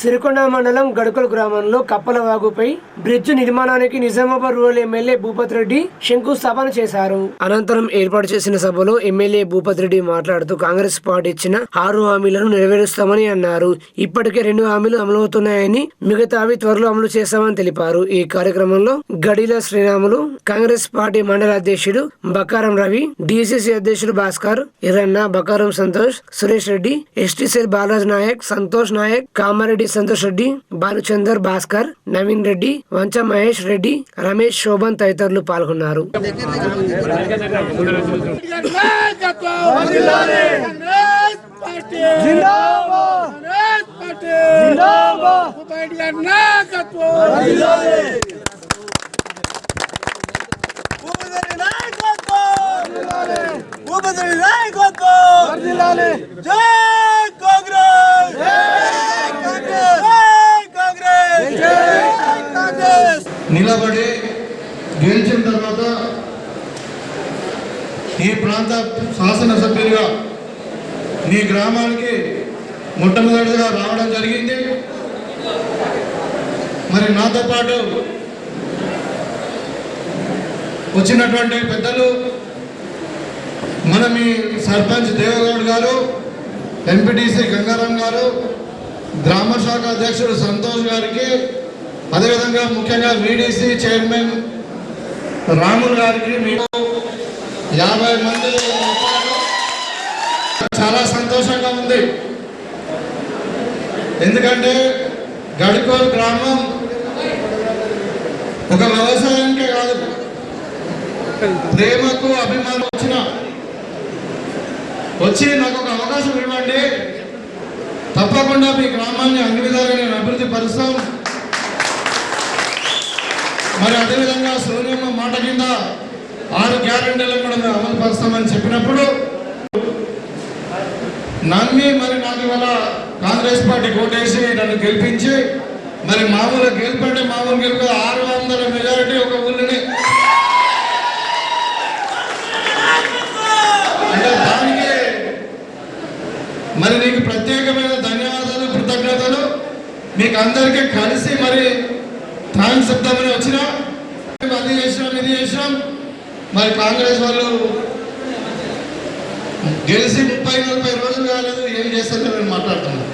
సిరికొండ మండలం గడుకల గ్రామంలో కప్పలవాగుపై బ్రిడ్జ్ నిర్మాణానికి నిజామాబాద్ రూరల్ ఎమ్మెల్యే భూపత్ రెడ్డి శంకుస్థాపన చేశారు. అనంతరం ఏర్పాటు చేసిన సభలో ఎమ్మెల్యే భూపత్ రెడ్డి మాట్లాడుతూ కాంగ్రెస్ పార్టీ ఇచ్చిన ఆరు హామీలను నెరవేరుస్తామని అన్నారు. ఇప్పటికే రెండు హామీలు అమలవుతున్నాయని మిగతావి త్వరలో అమలు చేస్తామని తెలిపారు. ఈ కార్యక్రమంలో గడిల శ్రీరాములు కాంగ్రెస్ పార్టీ మండల అధ్యక్షుడు బకారం రవి డిసిసి అధ్యక్షుడు భాస్కర్ ఇరన్న బకారం సంతోష్ సురేష్ రెడ్డి ఎస్టీసీఎల్ బాలరాజ్ నాయక్ సంతోష్ నాయక్ కామారెడ్డి సంతోష్ రెడ్డి భానుచందర్ భాస్కర్ నవీన్ రెడ్డి వంచ మహేష్ రెడ్డి రమేష్ శోభన్ తదితరులు పాల్గొన్నారు. భూపతి జై కాంగ్రెస్ జై కాంగ్రెస్ జై కాంగ్రెస్ జై కాంగ్రెస్ నిలబడి గెలిచిన తర్వాత ఈ ప్రాంత శాసనసభ్యులుగా నీ గ్రామానికి మొట్టమొదటిగా రావడం జరిగింది. మరి నాతో పాటు వచ్చినటువంటి పెద్దలు మన మీ సర్పంచ్ దేవగౌడ్ గారు ఎంపీటీసీ గంగారాం గారు గ్రామ శాఖ అధ్యక్షుడు సంతోష్ గారికి అదేవిధంగా ముఖ్యంగా వీడీసీ చైర్మన్ రాముల్ గారికి మీరు యాభై మంది చాలా సంతోషంగా ఉంది. ఎందుకంటే గడికోల్ గ్రామం ఒక వ్యవసాయానికే కాదు ప్రేమకు అభిమానం వచ్చిన వచ్చి నాకు ఒక అవకాశం ఇవ్వండి. తప్పకుండా మీ గ్రామాన్ని అన్ని విధాలుగా నేను అభివృద్ధి పరుస్తాను మరి అదేవిధంగా సోనియమ్మ మాట కింద ఆరు గ్యారంటీలను కూడా మేము అమలు పరుస్తామని చెప్పినప్పుడు నమ్మి మరి నాకు ఇవాళ కాంగ్రెస్ పార్టీ కోటేసి నన్ను గెలిపించి మరి మామూలు గెలుపంటే మామూలు గెలుపు ఆరు వందల మెజారిటీ ఒక ఊళ్ళని. అంటే దానికి మరి నీకు ప్రత్యేకమైన ధన్యవాదాలు కృతజ్ఞతలు. మీకు అందరికీ కలిసి మరి థ్యాంక్స్ చెప్తామని వచ్చినా అది చేసినాం ఇది చేసినాం మరి కాంగ్రెస్ వాళ్ళు గెలిచి ముప్పై నలభై రోజులు కాలేదు ఏం చేస్తారో నేను మాట్లాడుతున్నాను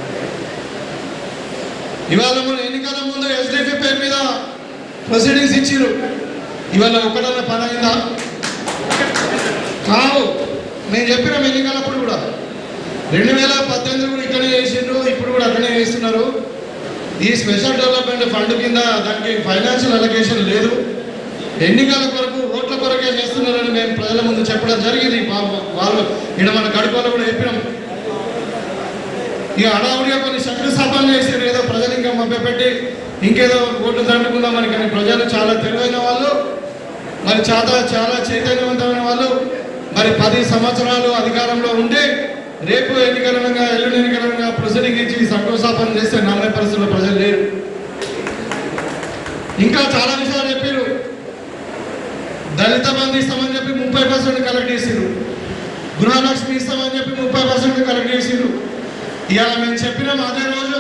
ఇవాళ మన ఎన్నికల ముందు ఎస్డిపి పేరు మీద ప్రొసీడింగ్స్ ఇచ్చిరు ఇవాళ ఒకటన్నా పని అయిందా? కావు నేను చెప్పిన ఎన్నికలప్పుడు కూడా. రెండు వేల పద్దెనిమిది కూడా ఇక్కడే చేసిండ్రు ఇప్పుడు కూడా అక్కడే చేస్తున్నారు. ఈ స్పెషల్ డెవలప్మెంట్ ఫండ్ కింద దానికి ఫైనాన్షియల్ అలొకేషన్ లేదు. ఎన్నికల కొరకు ఓట్ల కొరకే చేస్తున్నారని మేము ప్రజల ముందు చెప్పడం జరిగింది. వాళ్ళు ఇక్కడ మన కడుపులో కూడా చెప్పినాం. ఇక హడావుడిగా కొన్ని శంకుస్థాపన చేశారు ఏదో ప్రజలు ఇంకా మభ్యపెట్టి ఇంకేదో ఓట్లు దండుకుందామని కానీ ప్రజలు చాలా తెలివైన వాళ్ళు. మరి చాలా చాలా చైతన్యవంతమైన వాళ్ళు. మరి పది సంవత్సరాలు అధికారంలో ఉండి రేపు ఎన్నికలనగా ఎల్లుండి ఎన్నికలనగా ప్రొసీడింగ్ ఇచ్చి శంకుస్థాపన చేస్తే నమ్మే పరిస్థితుల్లో ప్రజలు లేరు. ఇంకా చాలా విషయాలు చెప్పారు దళిత బంధు ఇస్తామని చెప్పి ముప్పై పర్సెంట్ కలెక్ట్ చేసిండ్రు. గృహలక్ష్మి ఇస్తామని చెప్పి ముప్పై పర్సెంట్ కలెక్ట్ చేసిండ్రు. ఇవాళ మేము చెప్పినాం అదే రోజు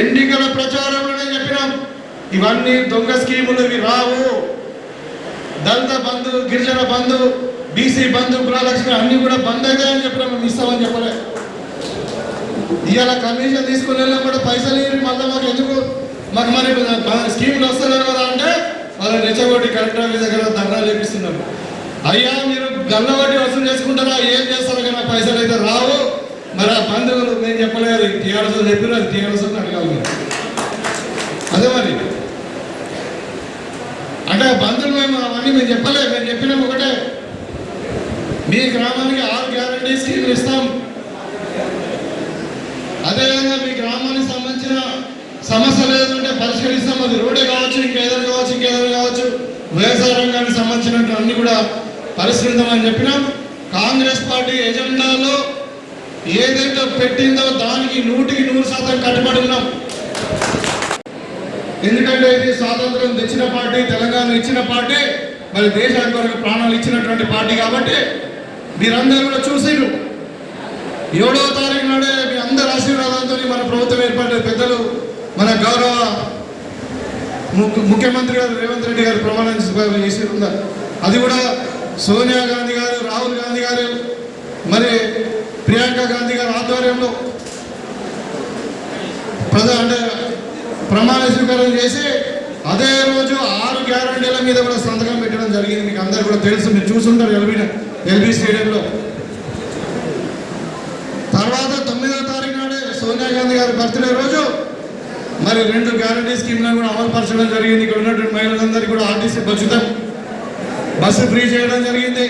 ఎన్నికల ప్రచారంలోనే చెప్పినాం. ఇవన్నీ దొంగ స్కీములు ఇవి రావు. దళిత బంధు గిరిజన బంధు బీసీ బంధు గృహలక్ష్మి అన్ని కూడా బంద్ అవుతాయని చెప్పినాం. మేము ఇస్తామని చెప్పలే. ఇవాళ కమిషన్ తీసుకుని వెళ్ళాం కూడా పైసలు మళ్ళీ మాకు ఎందుకు మాకు మరి స్కీములు వస్తలేదు కదా అంటే రెచ్చగొట్టి కలెక్టర్ ఆఫీస్ దగ్గర ధర్నా లేపిస్తున్నారు అయ్యా మీరు గల్లబట్టి వసూలు చేసుకుంటారా? ఏం చేస్తారో కానీ పైసలు అయితే రావు. మరి ఆ బంధువులు నేను చెప్పలేదు. టీఆర్ఎస్ చెప్పిన అది టీఆర్ఎస్ అడగాలి అదే మరి. అంటే ఆ బంధువులు మేము అవన్నీ మేము చెప్పలేదు. మేము చెప్పినాం ఒకటే. మీ గ్రామానికి ఆరు గ్యారంటీ స్కీమ్లు ఇస్తాం. అదేవిధంగా మీ గ్రామానికి సంబంధించిన సమస్యలు ఏదంటే పరిష్కరిస్తాం. అది రోడ్డే వ్యవసాయ రంగానికి సంబంధించినట్లు అన్ని కూడా పరిష్కృతమని చెప్పినాం కాంగ్రెస్ పార్టీ ఎజెండాలో ఏదైతే పెట్టిందో దానికి నూటికి నూరు శాతం కట్టుబడి ఉన్నాం. ఎందుకంటే ఇది స్వాతంత్రం తెచ్చిన పార్టీ తెలంగాణ ఇచ్చిన పార్టీ మరి దేశానికి వరకు ప్రాణాలు ఇచ్చినటువంటి పార్టీ కాబట్టి మీరందరూ కూడా చూసిరు ఏడవ తారీఖు నాడే మీ అందరి ఆశీర్వాదంతో మన ప్రభుత్వం ఏర్పడిన పెద్దలు గౌరవ ముఖ్యమంత్రి గారు రేవంత్ రెడ్డి గారు ప్రమాణం చేసి ఉన్నారు అది కూడా సోనియా గాంధీ గారు రాహుల్ గాంధీ గారు మరి ప్రియాంక గాంధీ గారి ఆధ్వర్యంలో ప్రజా అంటే ప్రమాణ స్వీకారం చేసి అదే రోజు ఆరు గ్యారంటీల మీద కూడా సంతకం పెట్టడం జరిగింది. మీకు అందరు కూడా తెలుసు మీరు చూసుంటారు ఎల్బీ ఎల్బీ స్టేడియంలో. తర్వాత తొమ్మిదో తారీఖు నాడే సోనియా గాంధీ గారి బర్త్డే రోజు మరి రెండు గ్యారంటీ స్కీమ్లను కూడా అమలు పరచడం జరిగింది. ఇక్కడ ఉన్నటువంటి మహిళలందరికీ కూడా ఆర్టీసీ బస్సు బస్సు ఫ్రీ చేయడం జరిగింది.